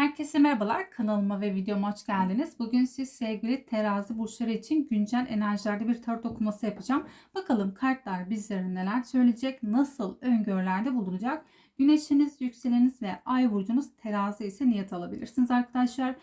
Herkese merhabalar. Kanalıma ve videoma hoş geldiniz. Bugün siz sevgili terazi burçları için güncel enerjilerde bir tarot okuması yapacağım. Bakalım kartlar bizlere neler söyleyecek, nasıl öngörülerde bulunacak. Güneşiniz, yükseleniniz ve ay burcunuz terazi ise niyet alabilirsiniz arkadaşlar.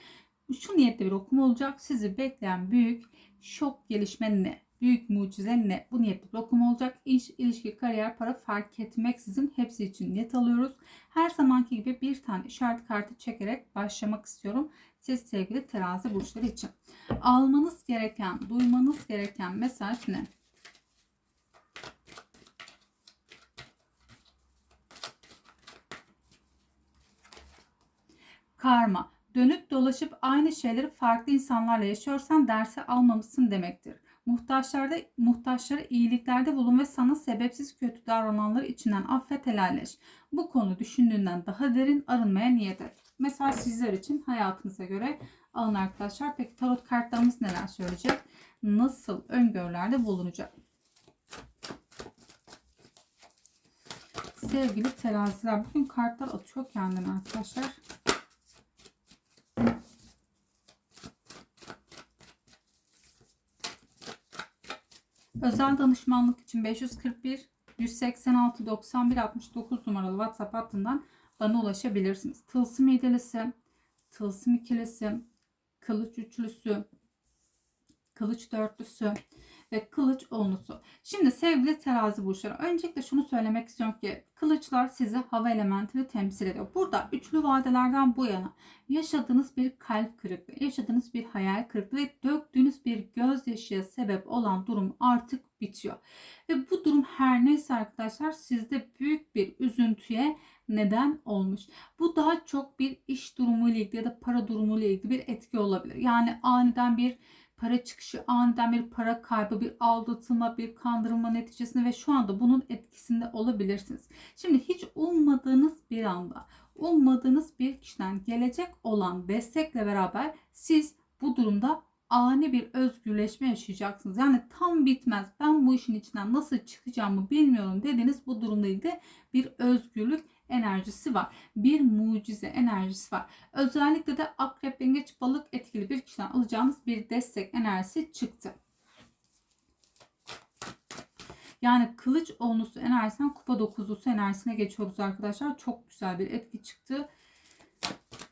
Şu niyette bir okuma olacak. Sizi bekleyen büyük şok gelişme ne? Büyük mucize ne? Bu niyetli bir okuma olacak. İş, ilişki, kariyer, para fark etmeksizin hepsi için niyet alıyoruz. Her zamanki gibi bir tane işaret kartı çekerek başlamak istiyorum. Siz sevgili terazi burçları için. Almanız gereken, duymanız gereken mesaj ne? Karma. Dönüp dolaşıp aynı şeyleri farklı insanlarla yaşıyorsan dersi almamışsın demektir. Muhtaçlarda, muhtaçlara iyiliklerde bulun ve sana sebepsiz kötü davrananları içinden affet helalleş. Bu konu düşündüğünden daha derin arınmaya niyet et. Mesela sizler için hayatınıza göre alın arkadaşlar. Peki tarot kartlarımız neler söyleyecek? Nasıl öngörülerde bulunacak? Sevgili teraziler bugün kartlar atıyor kendini arkadaşlar. Özel danışmanlık için 541 186 91 69 numaralı WhatsApp hattından bana ulaşabilirsiniz. Tılsım yedilisi, tılsım ikilisi, kılıç üçlüsü, kılıç dörtlüsü ve kılıç onlusu. Şimdi sevgili terazi burçları öncelikle şunu söylemek istiyorum ki kılıçlar sizi hava elementini temsil ediyor. Burada üçlü vadelerden bu yana yaşadığınız bir kalp kırıklığı, yaşadığınız bir hayal kırıklığı ve döktüğünüz bir gözyaşıya sebep olan durum artık bitiyor. Ve bu durum her neyse arkadaşlar sizde büyük bir üzüntüye neden olmuş. Bu daha çok bir iş durumuyla ilgili ya da para durumuyla ilgili bir etki olabilir. Yani aniden bir para çıkışı, aniden bir para kaybı, bir aldatılma, bir kandırılma neticesinde ve şu anda bunun etkisinde olabilirsiniz. Şimdi hiç ummadığınız bir anda, ummadığınız bir kişiden gelecek olan destekle beraber siz bu durumda ani bir özgürleşme yaşayacaksınız. Yani tam bitmez. Ben bu işin içinden nasıl çıkacağımı bilmiyorum dediniz. Bu durumda bir özgürlük enerjisi var. Bir mucize enerjisi var. Özellikle de akrep, yengeç, balık etkili bir kişiden alacağınız bir destek enerjisi çıktı. Yani kılıç onlusu enerjisinden kupa dokuzlusu enerjisine geçiyoruz arkadaşlar. Çok güzel bir etki çıktı.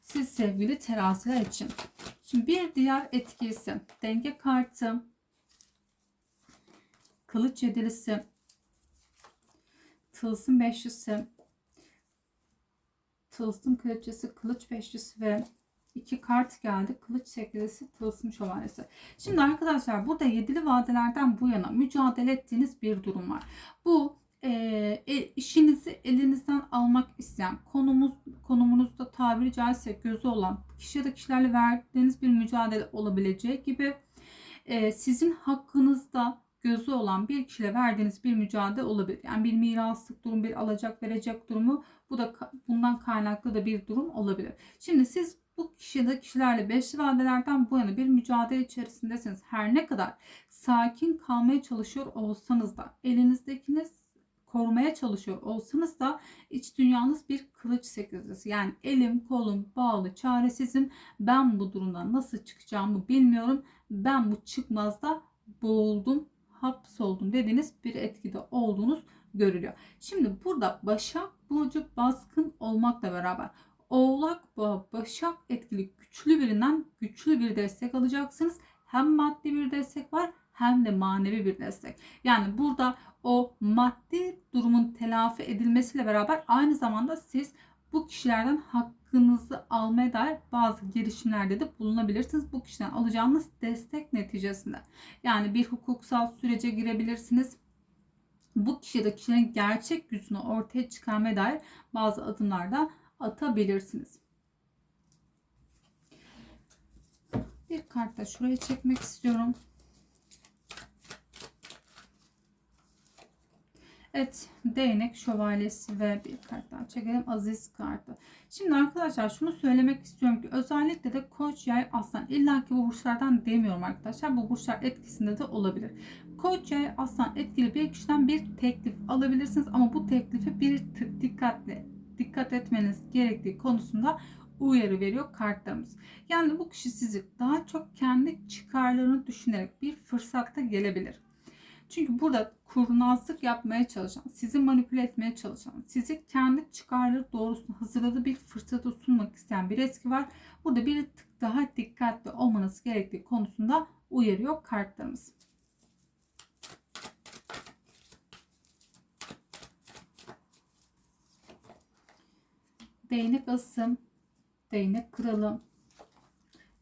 Siz sevgili teraziler için. Şimdi bir diğer etki ise denge kartı, kılıç yedilisi, tılsım beşlisi, tılsım kraliçesi, kılıç beşlisi ve iki kart geldi. Kılıç sekizlisi, tılsım şövalyesi. Şimdi arkadaşlar burada yedili vadelerden bu yana mücadele ettiğiniz bir durum var. Bu e, e, işinizi elinizden almak isteyen, konumuz konumunuzda tabiri caizse gözü olan kişi ya da kişilerle verdiğiniz bir mücadele olabileceği gibi e, sizin hakkınızda gözü olan bir kişiyle verdiğiniz bir mücadele olabilir. Yani bir miraslık durum, bir alacak verecek durumu bu da bundan kaynaklı da bir durum olabilir. Şimdi siz bu kişi ya da kişilerle beşli vadelerden bu yana bir mücadele içerisindesiniz. Her ne kadar sakin kalmaya çalışıyor olsanız da elinizdekiniz korumaya çalışıyor olsanız da iç dünyanız bir kılıç sekizlisi. Yani elim kolum bağlı çaresizim. Ben bu durumdan nasıl çıkacağımı bilmiyorum. Ben bu çıkmazda boğuldum, hapsoldum dediğiniz bir etkide olduğunuz görülüyor. Şimdi burada Başak Burcu baskın olmakla beraber Oğlak Boğa Başak etkili güçlü birinden güçlü bir destek alacaksınız. Hem maddi bir destek var hem de manevi bir destek. Yani burada o maddi durumun telafi edilmesiyle beraber aynı zamanda siz bu kişilerden hakkınızı almaya dair bazı girişimlerde de bulunabilirsiniz. Bu kişiden alacağınız destek neticesinde. Yani bir hukuksal sürece girebilirsiniz. Bu kişi ya da kişilerin gerçek yüzünü ortaya çıkarmaya dair bazı adımlarda atabilirsiniz. Bir kart da şuraya çekmek istiyorum. Evet değnek şövalyesi ve bir kart daha çekelim aziz kartı. Şimdi arkadaşlar şunu söylemek istiyorum ki özellikle de koç yay aslan illa ki bu burçlardan demiyorum arkadaşlar bu burçlar etkisinde de olabilir. Koç yay aslan etkili bir kişiden bir teklif alabilirsiniz ama bu teklifi bir tık dikkatli dikkat etmeniz gerektiği konusunda uyarı veriyor kartlarımız. Yani bu kişi sizi daha çok kendi çıkarlarını düşünerek bir fırsatta gelebilir. Çünkü burada kurnazlık yapmaya çalışan, sizi manipüle etmeye çalışan, sizi kendi çıkarları doğrusunda hazırladığı bir fırsatı sunmak isteyen bir eski var. Burada bir tık daha dikkatli olmanız gerektiği konusunda uyarıyor kartlarımız. Değnek asım, değnek kralı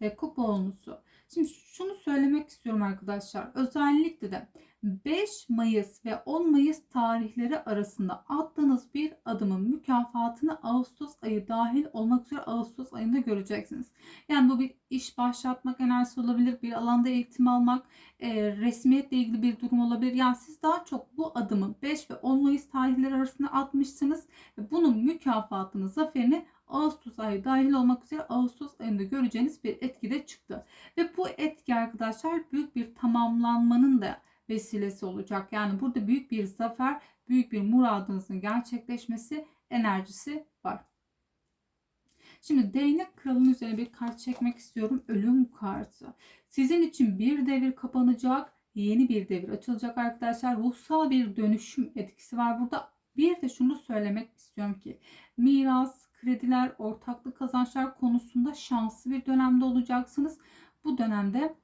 ve kupa olmusu. Şimdi şunu söylemek istiyorum arkadaşlar. Özellikle de 5 Mayıs ve 10 Mayıs tarihleri arasında attığınız bir adımın mükafatını Ağustos ayı dahil olmak üzere Ağustos ayında göreceksiniz. Yani bu bir iş başlatmak enerjisi olabilir, bir alanda eğitim almak, e, resmiyetle ilgili bir durum olabilir. Yani siz daha çok bu adımı 5 ve 10 Mayıs tarihleri arasında atmışsınız ve bunun mükafatını, zaferini Ağustos ayı dahil olmak üzere Ağustos ayında göreceğiniz bir etki de çıktı. Ve bu etki arkadaşlar büyük bir tamamlanmanın da vesilesi olacak. Yani burada büyük bir zafer, büyük bir muradınızın gerçekleşmesi enerjisi var. Şimdi değnek kralının üzerine bir kart çekmek istiyorum. Ölüm kartı. Sizin için bir devir kapanacak. Yeni bir devir açılacak arkadaşlar. Ruhsal bir dönüşüm etkisi var burada. Bir de şunu söylemek istiyorum ki miras, krediler, ortaklık kazançlar konusunda şanslı bir dönemde olacaksınız. Bu dönemde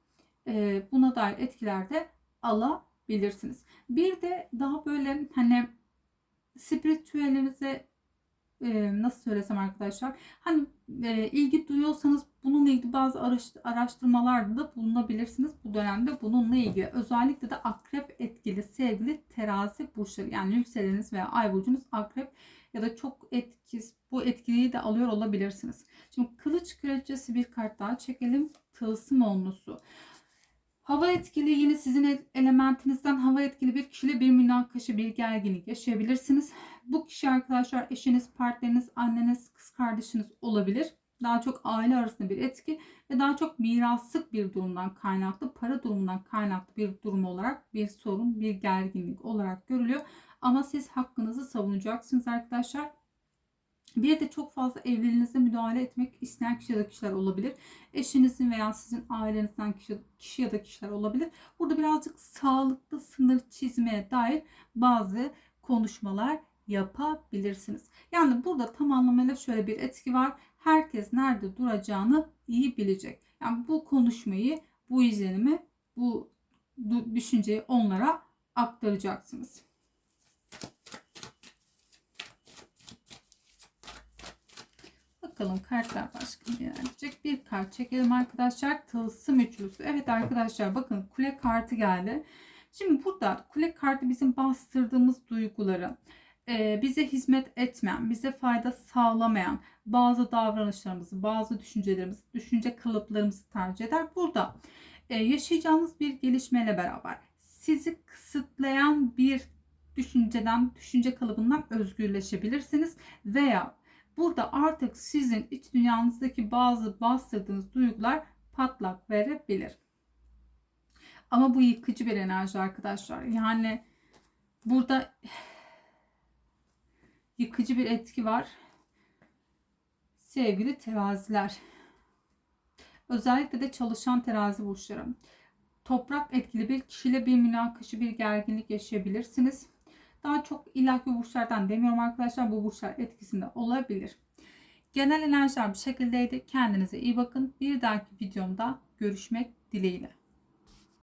buna dair etkiler de alabilirsiniz. Bir de daha böyle hani spiritüelimize e, nasıl söylesem arkadaşlar hani e, ilgi duyuyorsanız bununla ilgili bazı araştırmalarda da bulunabilirsiniz bu dönemde bununla ilgili. Özellikle de akrep etkili sevgili terazi burçları yani yükseleniniz veya ay burcunuz akrep ya da çok etkis bu etkiliyi de alıyor olabilirsiniz. Şimdi kılıç kraliçesi bir kart daha çekelim. Tılsım onlusu. Hava etkili yine sizin elementinizden hava etkili bir kişiyle bir münakaşa, bir gerginlik yaşayabilirsiniz. Bu kişi arkadaşlar eşiniz, partneriniz, anneniz, kız kardeşiniz olabilir. Daha çok aile arasında bir etki ve daha çok miraslık bir durumdan kaynaklı, para durumundan kaynaklı bir durum olarak bir sorun, bir gerginlik olarak görülüyor. Ama siz hakkınızı savunacaksınız arkadaşlar. Bir de çok fazla evliliğinize müdahale etmek isteyen kişi ya da kişiler olabilir. Eşinizin veya sizin ailenizden kişi, kişi ya da kişiler olabilir. Burada birazcık sağlıklı sınır çizmeye dair bazı konuşmalar yapabilirsiniz. Yani burada tam anlamıyla şöyle bir etki var. Herkes nerede duracağını iyi bilecek. Yani bu konuşmayı, bu izlenimi, bu düşünceyi onlara aktaracaksınız. Bakalım kartlar başka ne gelecek. Bir kart çekelim arkadaşlar. Tılsım üçlüsü. Evet arkadaşlar bakın kule kartı geldi. Şimdi burada kule kartı bizim bastırdığımız duyguları, e, bize hizmet etmeyen, bize fayda sağlamayan bazı davranışlarımızı, bazı düşüncelerimizi, düşünce kalıplarımızı tercih eder. Burada e, yaşayacağımız bir gelişmeyle beraber sizi kısıtlayan bir düşünceden, düşünce kalıbından özgürleşebilirsiniz veya Burada artık sizin iç dünyanızdaki bazı bastırdığınız duygular patlak verebilir. Ama bu yıkıcı bir enerji arkadaşlar. Yani burada yıkıcı bir etki var. Sevgili teraziler. Özellikle de çalışan terazi burçları. Toprak etkili bir kişiyle bir münakaşı, bir gerginlik yaşayabilirsiniz. Daha çok illaki burçlardan demiyorum arkadaşlar. Bu burçlar etkisinde olabilir. Genel enerjiler bu şekildeydi. Kendinize iyi bakın. Bir dahaki videomda görüşmek dileğiyle.